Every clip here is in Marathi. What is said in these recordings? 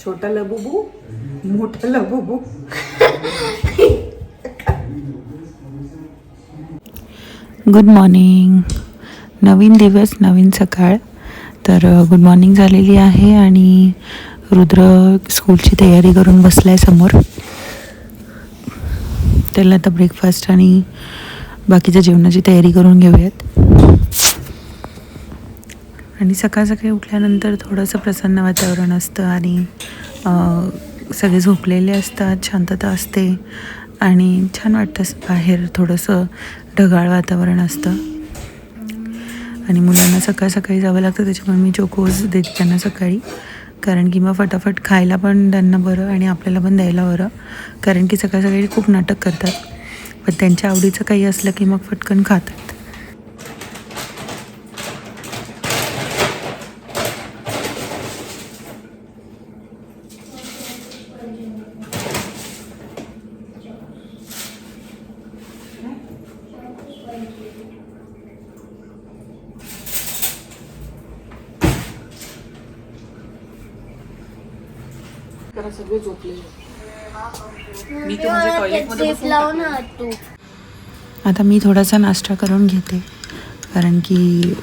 छोटा लबुबू मोठा लबुबू. गुड मॉर्निंग नवीन दिवस नवीन सकाळ. तर गुड मॉर्निंग झालेली आहे आणि रुद्र स्कूलची तयारी करून बसला आहे समोर. त्याला आता ब्रेकफास्ट आणि बाकीच्या जेवणाची तयारी करून घेऊयात. आणि सकाळ सकाळी उठल्यानंतर थोडंसं प्रसन्न वातावरण असतं आणि सगळे झोपलेले असतात शांतता असते आणि छान वाटतं बाहेर थोडंसं ढगाळ वातावरण असतं. आणि मुलांना सकाळ सकाळी जावं लागतं त्याच्यामुळे मी चोकोज देते त्यांना सकाळी. कारण की मग फटाफट खायला पण त्यांना बरं आणि आपल्याला पण द्यायला बरं. कारण की सकाळ सकाळी खूप नाटक करतात. पण त्यांच्या आवडीचं काही असलं की मग पटकन खातात. करा सगळे झोपलेले मी तर म्हणजे टॉयलेटमध्ये आता मी थोडासा नाश्ता करून घेते. कारण की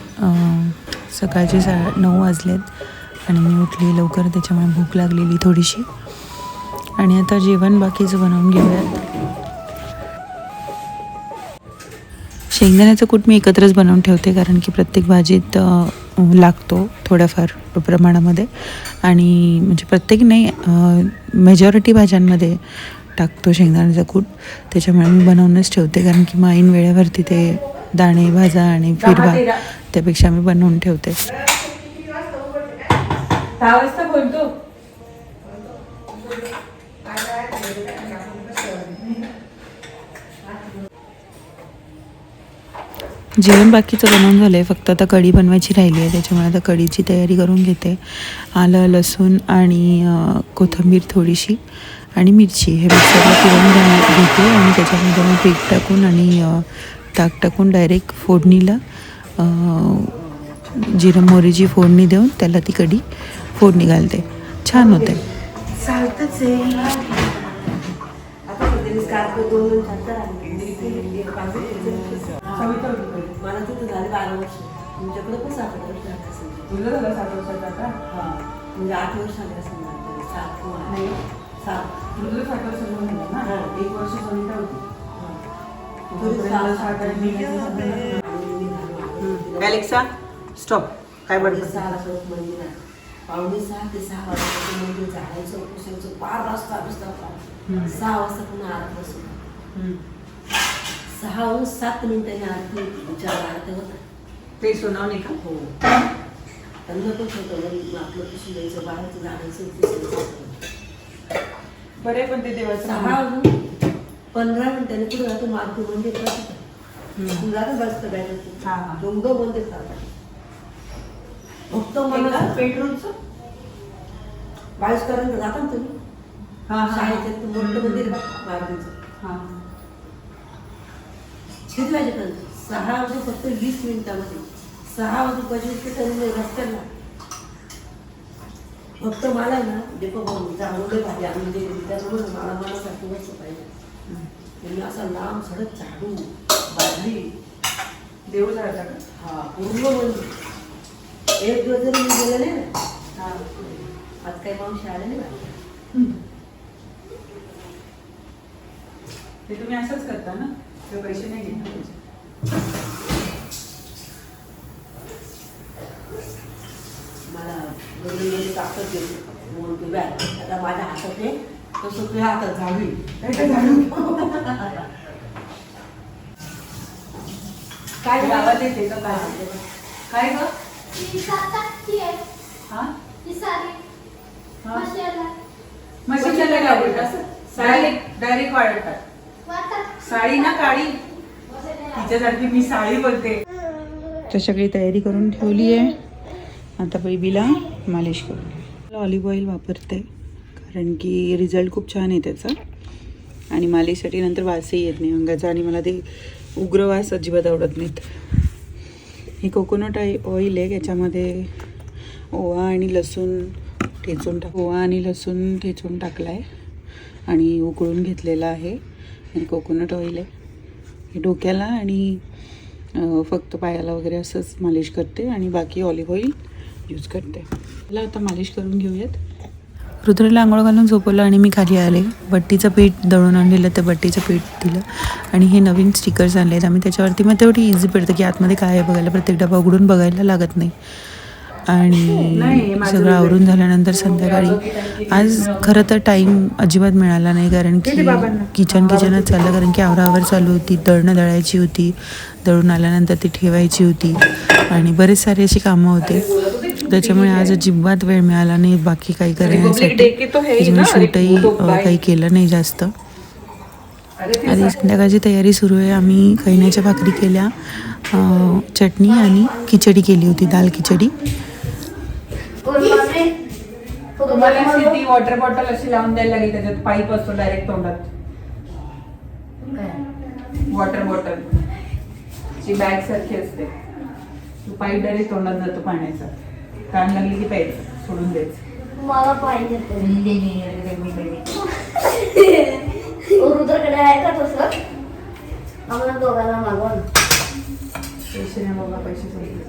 सकाळचे सा नऊ वाजलेत आणि मी उठली लवकर त्याच्यामुळे भूक लागलेली थोडीशी. आणि आता जेवण बाकीचं बनवून घेऊयात शेंगदाण्याचं कूट मी एकत्रच बनवून ठेवते कारण की प्रत्येक भाजीत लागतो थोड्याफार प्रमाणामध्ये. आणि म्हणजे प्रत्येक नाही मेजॉरिटी भाज्यांमध्ये टाकतो शेंगदाण्याचा कूट त्याच्यामुळे मी बनवूनच ठेवते कारण की मग ऐन वेळेवरती ते दाणे भाजा आणि फिरवा त्यापेक्षा मी बनवून ठेवते. बोलतो. जेवण बाकीचं बनवून झालं आहे फक्त आता कढी बनवायची राहिली आहे. त्याच्यामुळे आता कढीची तयारी करून घेते. आलं लसूण आणि कोथिंबीर थोडीशी आणि मिरची. हे मिक्सरला पिळून घेते आणि त्याच्यामध्ये मग पीठ टाकून आणि ताक टाकून डायरेक्ट फोडणीला जिरं मोहरीची फोडणी देऊन त्याला ती कढी फोडणी घालते. छान होते. चालतच तिथं झाले बारा वर्ष. तुमच्याकडे पण सात वर्ष झाले असेल. तुझं झालं सात वर्षात आता? हा. म्हणजे आठ वर्ष झाले असेल. सात. नाही. सात. तुझं सात वर्ष झालं ना? हा. एक वर्ष सविता होती. हा. अलेक्सा स्टॉप काय बडबड सहाला परत मंदिरात पावणे सहा ते सहा वाजता मंदिर झाडायचं पुसायचं बारा वाजता पुस्तक सहा वाजता पुन्हा आरत बसू सहा सात मिनिटांनी आरती होता. ते सोनाव नाही का हो त्यांना पण होतं आपलं पुसून द्यायचं बाहेरचं पुसायचं बरे पण ते देवाचं सहा. वाजून पंधरा मिनिटांनी पुढे जातो बॅनर हा, हा. मंदिर चालतात फक्त मला पेट्रोलचं जाता ना तुम्ही हा हा शाळेच्या ते मोठं मंदिर मारुतीचं हा किती वाजेपर्यंत सहा वाजून फक्त वीस मिनिटामध्ये. सहा वाजून पंचवीस मिनिटांनी रस्त्याला. फक्त मला ना भाऊ झाडूले पाहिजे आम्ही जे त्याच्यामुळे मला मनासाठी वस्तू पाहिजे. त्यांनी असा लांब सडक झाडू बादली देव झाला का? हा पूर्ण मंदिर. एक दिवस जरी मी गेले नाही ना हा. आज काही मावशी आले नाही. ते तुम्ही असंच करता ना? ते पैसे नाही त्याचे. मला गरजेमध्ये ताकद देते म्हणून बॅग आता माझ्या हातात आहे तसं तुझ्या हातात झाडू आहे. काय काय हे आवाज येते का? काय काय ग? ती साताची आहे. हा? ती सारी. हा? मशाला. मशीनला काय लावलं असं? डायरेक्ट वाढतात साडी ना काळी? तिच्यासारखी मी साडी बोलते तर सगळी तयारी करून ठेवली आहे. आता बेबीला मालिश करून ऑलिव्ह ऑइल वापरते कारण की रिझल्ट खूप छान आहे त्याचा. आणि मालिशसाठी नंतर वासही येत नाही अंगाचा आणि मला ते उग्र वास अजिबात आवडत नाहीत. हे कोकोनट ऑइल आहे याच्यामध्ये ओवा आणि लसूण ठेचून टाक ओवा आणि लसूण ठेचून टाकला आहे आणि उकळून घेतलेला आहे. आणि कोकोनट ऑइल आहे. हे डोक्याला आणि फक्त पायाला वगैरे असंच मालिश करते आणि बाकी ऑलिव्ह ऑइल यूज करते. मला आता मालिश करून घेऊयात. रुद्रला आंघोळ घालून झोपवलं आणि मी खाली आले. बट्टीचं पीठ दळून आणलेलं ते बट्टीचं पीठ दिलं. आणि हे नवीन स्टिकर्स आणले आहेत आम्ही त्याच्यावरती मग तेवढी इझी पडतं की आतमध्ये काय आहे बघायला. प्रत्येक डबा उघडून बघायला लागत नाही, आणि माझं सगळं. आवरून झाल्यानंतर संध्याकाळी. आज खरं तर टाईम अजिबात मिळाला नाही कारण की किचन किचनच चाललं कारण की आवरावर चालू होती दळणं दळायची होती दळून आल्यानंतर ती ठेवायची होती. आणि बरेच सारे अशी कामं होते. त्याच्यामुळे आज अजिबात वेळ मिळाला नाही बाकी काही करण्यासाठी. त्याच्यामुळे शूटही काही केलं नाही जास्त. आणि संध्याकाळची तयारी सुरू आहे. आम्ही कैण्याच्या भाकरी केल्या चटणी आणि खिचडी केली होती दाल खिचडी. तुम्हाला अशी ती वॉटर बॉटल अशी लावून द्यायला लागेल त्याच्यात पाईप असतो डायरेक्ट तोंडात. वॉटर बॉटल ची बॅग सारखी असते. पाईप डायरेक्ट तोंडात जातो पाण्याचा. कान लागली की प्यायचं सोडून द्यायचं. मला पाहिजे रुद्रकडे आहे का तसं? आम्हाला दोघांना मागवा ना. पैसे नाही बाबा पैसे सोडले.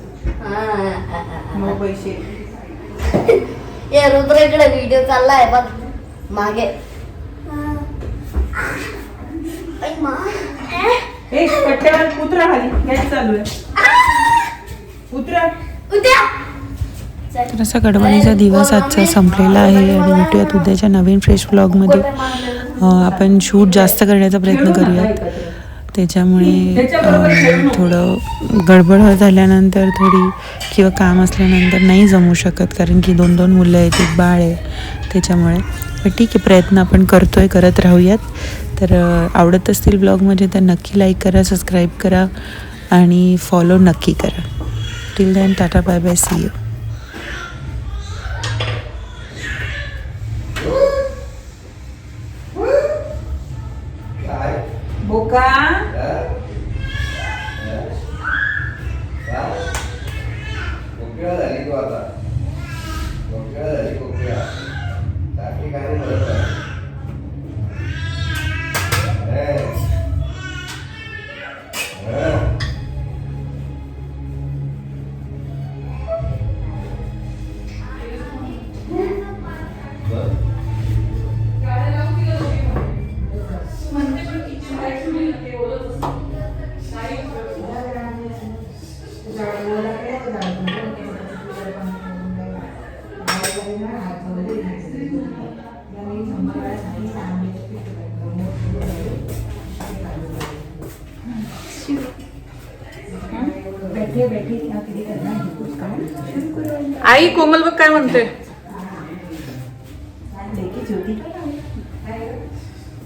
मग पैसे. ये रुद्रकडे व्हिडिओ चाललाय बघ. मागे. ए उतरा खाली. गॅस चालू आहे. उतरा उद्या. तर असा गडबडीचा दिवस आजचा संपलेला आहे आणि भेटूयात उद्याच्या नवीन फ्रेश व्लॉगमध्ये अं, आपण शूट जास्त करण्याचा प्रयत्न करूयात. त्याच्यामुळे थोडं गडबड झाल्यानंतर थोडी किंवा काम असल्यानंतर नाही जमू शकत कारण की दोन दोन मुलं आहेत एक बाळ आहे. त्याच्यामुळे पण ठीक आहे प्रयत्न आपण करतोय करत राहूयात. तर आवडत असतील ब्लॉगमध्ये तर नक्की लाईक करा सबस्क्राईब करा आणि फॉलो नक्की करा. Till then tata bye bye see you बोका कोकिळा झाली तू आता कोकिळा झाली कोकिळा साठी काय बरोबर आई कोमल बघ काय म्हणते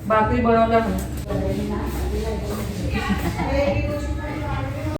बाकी म्हणून